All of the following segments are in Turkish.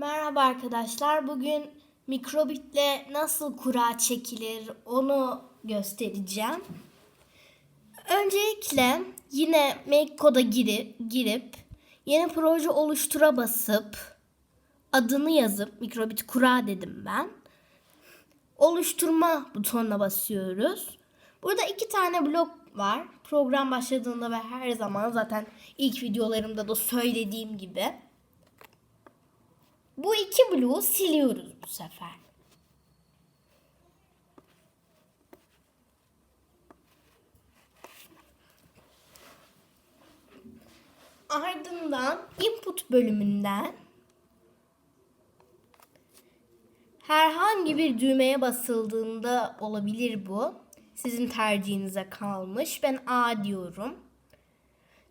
Merhaba arkadaşlar. Bugün mikrobitle nasıl kura çekilir onu göstereceğim. Öncelikle yine Make Code'a giri, girip yeni proje oluştura basıp adını yazıp mikrobit kura dedim ben. Oluşturma butonuna basıyoruz. Burada iki tane blok var. Program başladığında ve her zaman zaten ilk videolarımda da söylediğim gibi. Bu iki bloğu siliyoruz bu sefer. Ardından input bölümünden herhangi bir düğmeye basıldığında olabilir bu. Sizin tercihinize kalmış. Ben A diyorum.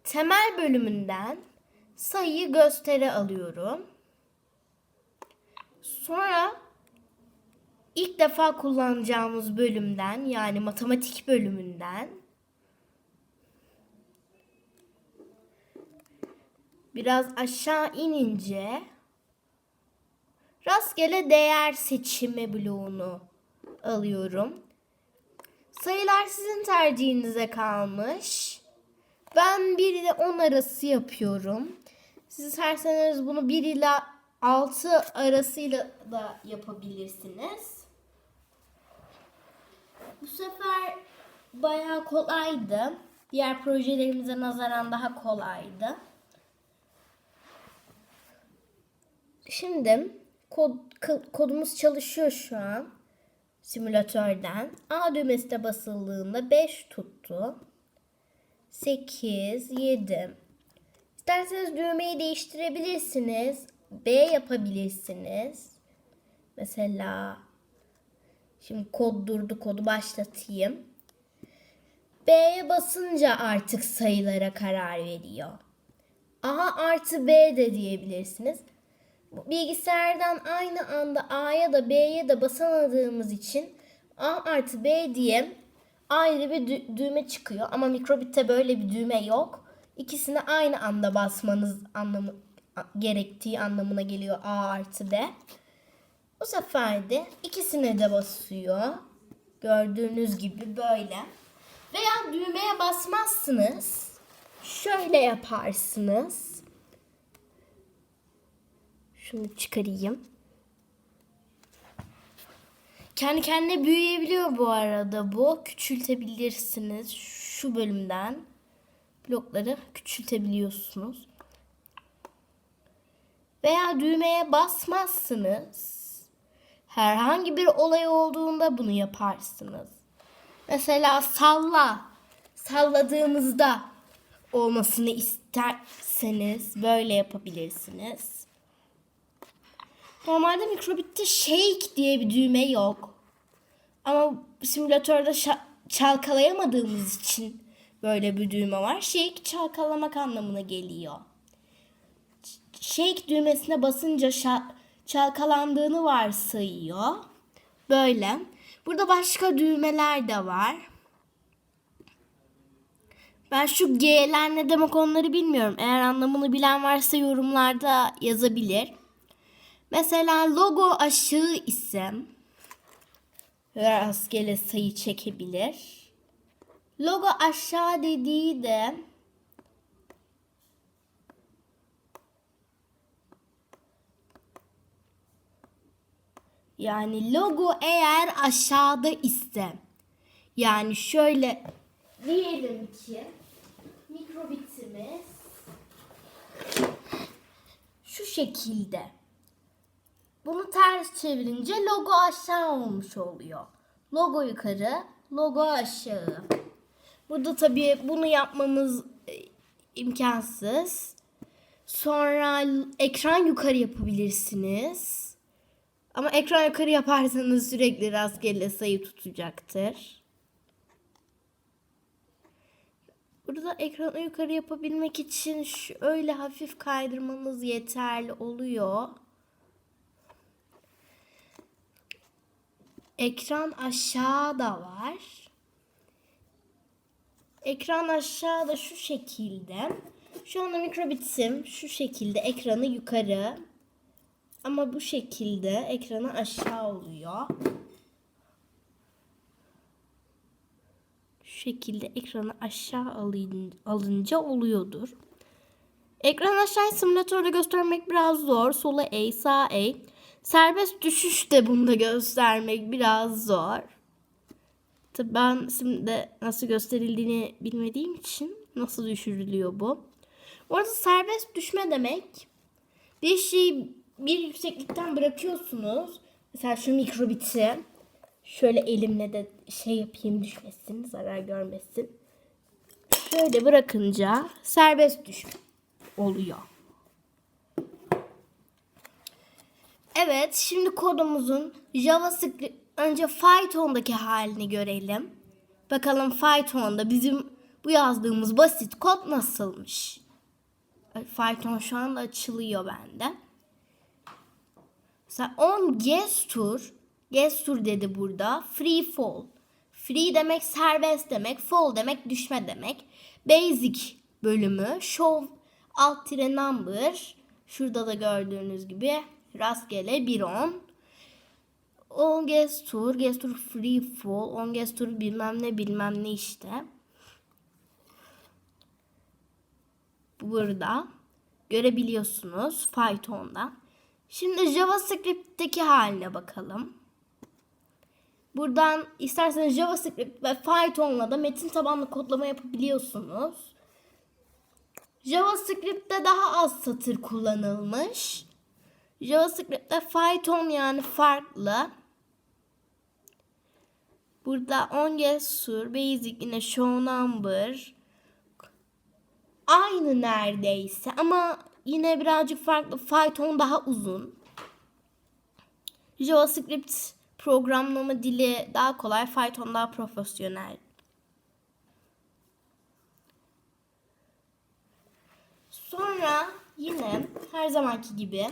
Temel bölümünden sayıyı göstere alıyorum. Sonra ilk defa kullanacağımız bölümden yani matematik bölümünden biraz aşağı inince rastgele değer seçimi bloğunu alıyorum. Sayılar sizin tercihinize kalmış. Ben 1 ile 10 arası yapıyorum. Siz isterseniz bunu 1 ile 6 arasıyla da yapabilirsiniz. Bu sefer bayağı kolaydı. Diğer projelerimize nazaran daha kolaydı. Şimdi kod, kodumuz çalışıyor şu an simülatörden. A düğmesi de basıldığında 5 tuttu. 8, 7. İsterseniz düğmeyi değiştirebilirsiniz. B yapabilirsiniz. Mesela şimdi kod durdu kodu başlatayım. B'ye basınca artık sayılara karar veriyor. A artı B de diyebilirsiniz. Bilgisayardan aynı anda A'ya da B'ye de basamadığımız için A artı B diye ayrı bir dü- düğme çıkıyor. Ama mikrobitte böyle bir düğme yok. İkisini aynı anda basmanız anlamı gerektiği anlamına geliyor A artı B. Bu sefer de ikisine de basıyor. Gördüğünüz gibi böyle. Veya düğmeye basmazsınız. Şöyle yaparsınız. Şunu çıkarayım. Kendi kendine büyüyebiliyor bu arada bu. Küçültebilirsiniz. Şu bölümden blokları küçültebiliyorsunuz. Veya düğmeye basmazsınız. Herhangi bir olay olduğunda bunu yaparsınız. Mesela salla. Salladığımızda olmasını isterseniz böyle yapabilirsiniz. Normalde mikrobitte shake diye bir düğme yok. Ama simülatörde çalkalayamadığımız için böyle bir düğme var. Shake çalkalamak anlamına geliyor. Shake düğmesine basınca çalkalandığını varsayıyor. Böyle. Burada başka düğmeler de var. Ben şu G'ler ne demek onları bilmiyorum. Eğer anlamını bilen varsa yorumlarda yazabilir. Mesela logo aşağı ise rastgele sayı çekebilir. Logo aşağı dediği de yani logo eğer aşağıda ise yani şöyle diyelim ki mikrobitimiz şu şekilde. Bunu ters çevirince logo aşağı olmuş oluyor. Logo yukarı, logo aşağı. Burada tabii bunu yapmamız e, imkansız. Sonra ekran yukarı yapabilirsiniz. Ama ekran yukarı yaparsanız sürekli rastgele sayı tutacaktır. Burada ekranı yukarı yapabilmek için şöyle hafif kaydırmanız yeterli oluyor. Ekran aşağıda var. Ekran aşağıda şu şekilde. Şu anda mikrobitim şu şekilde ekranı yukarı Ama bu şekilde ekranı aşağı oluyor. Şu şekilde ekranı aşağı alın- alınca oluyordur. Ekran aşağı simülatörde göstermek biraz zor. Sola eğ, sağa eğ. Serbest düşüş de bunda göstermek biraz zor. Tabii ben şimdi nasıl gösterildiğini bilmediğim için nasıl düşürülüyor bu. Orada serbest düşme demek bir şeyi bir yükseklikten bırakıyorsunuz. Mesela şu mikrobiti şöyle elimle de şey yapayım düşmesin, zarar görmesin. Şöyle bırakınca serbest düşme oluyor. Evet, şimdi kodumuzun JavaScript önce Python'daki halini görelim. Bakalım Python'da bizim bu yazdığımız basit kod nasılmış? Python şu anda açılıyor bende. Mesela on gesture, gesture dedi burada. Free fall. Free demek serbest demek, fall demek düşme demek. Basic bölümü, show alt tire number. Şurada da gördüğünüz gibi rastgele 1 10. On gesture, gesture free fall, on gesture bilmem ne bilmem ne işte. burada görebiliyorsunuz Python'da. Şimdi JavaScript'teki haline bakalım. Buradan isterseniz JavaScript ve Python'la da metin tabanlı kodlama yapabiliyorsunuz. JavaScript'te daha az satır kullanılmış. JavaScript'te Python yani farklı. Burada on gesture, basic yine show number, aynı neredeyse ama yine birazcık farklı. Python daha uzun. JavaScript programlama dili daha kolay. Python daha profesyonel. Sonra yine her zamanki gibi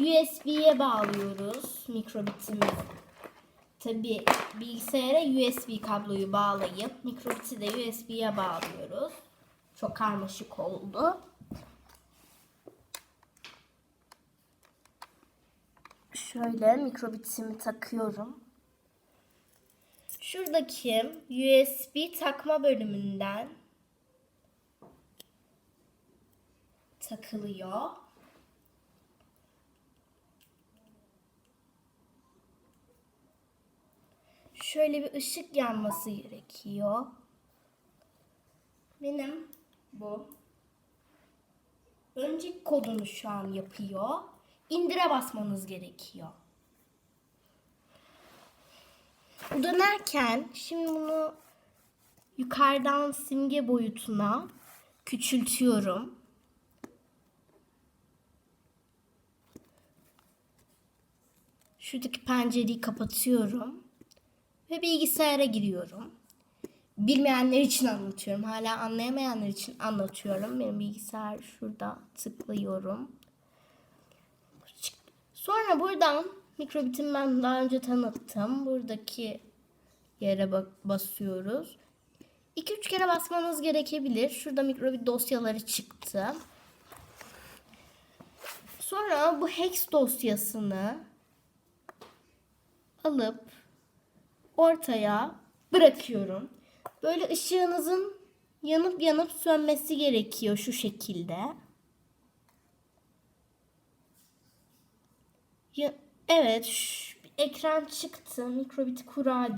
USB'ye bağlıyoruz mikrobitimizi. Tabi bilgisayara USB kabloyu bağlayıp mikrobiti de USB'ye bağlıyoruz. Çok karmaşık oldu. Şöyle mikrobitimi takıyorum. Şuradaki USB takma bölümünden takılıyor. şöyle bir ışık yanması gerekiyor. Benim bu. Önceki kodunu şu an yapıyor. İndire basmanız gerekiyor. Bu dönerken şimdi bunu yukarıdan simge boyutuna küçültüyorum. Şuradaki pencereyi kapatıyorum ve bilgisayara giriyorum. Bilmeyenler için anlatıyorum. Hala anlayamayanlar için anlatıyorum. Benim bilgisayar şurada tıklıyorum. Sonra buradan mikrobitimi ben daha önce tanıttım. Buradaki yere basıyoruz. 2-3 kere basmanız gerekebilir. Şurada mikrobit dosyaları çıktı. Sonra bu hex dosyasını alıp ortaya bırakıyorum. Böyle ışığınızın yanıp yanıp sönmesi gerekiyor şu şekilde. Ya, evet, şu, ekran çıktı. Mikrobit kura.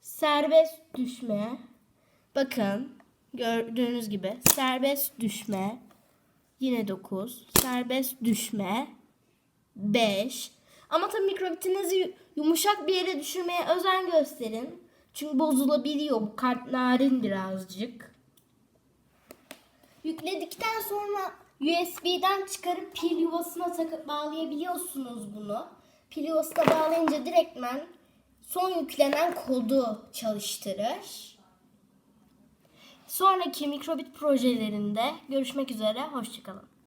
Serbest düşme. Bakın gördüğünüz gibi serbest düşme. Yine 9. Serbest düşme. 5. Ama tabii mikrobitinizi yumuşak bir yere düşürmeye özen gösterin. Çünkü bozulabiliyor. Bu kart narin birazcık. Yükledikten sonra USB'den çıkarıp pil yuvasına takıp bağlayabiliyorsunuz bunu. Pil yuvasına bağlayınca direktmen son yüklenen kodu çalıştırır. Sonraki mikrobit projelerinde görüşmek üzere. Hoşçakalın.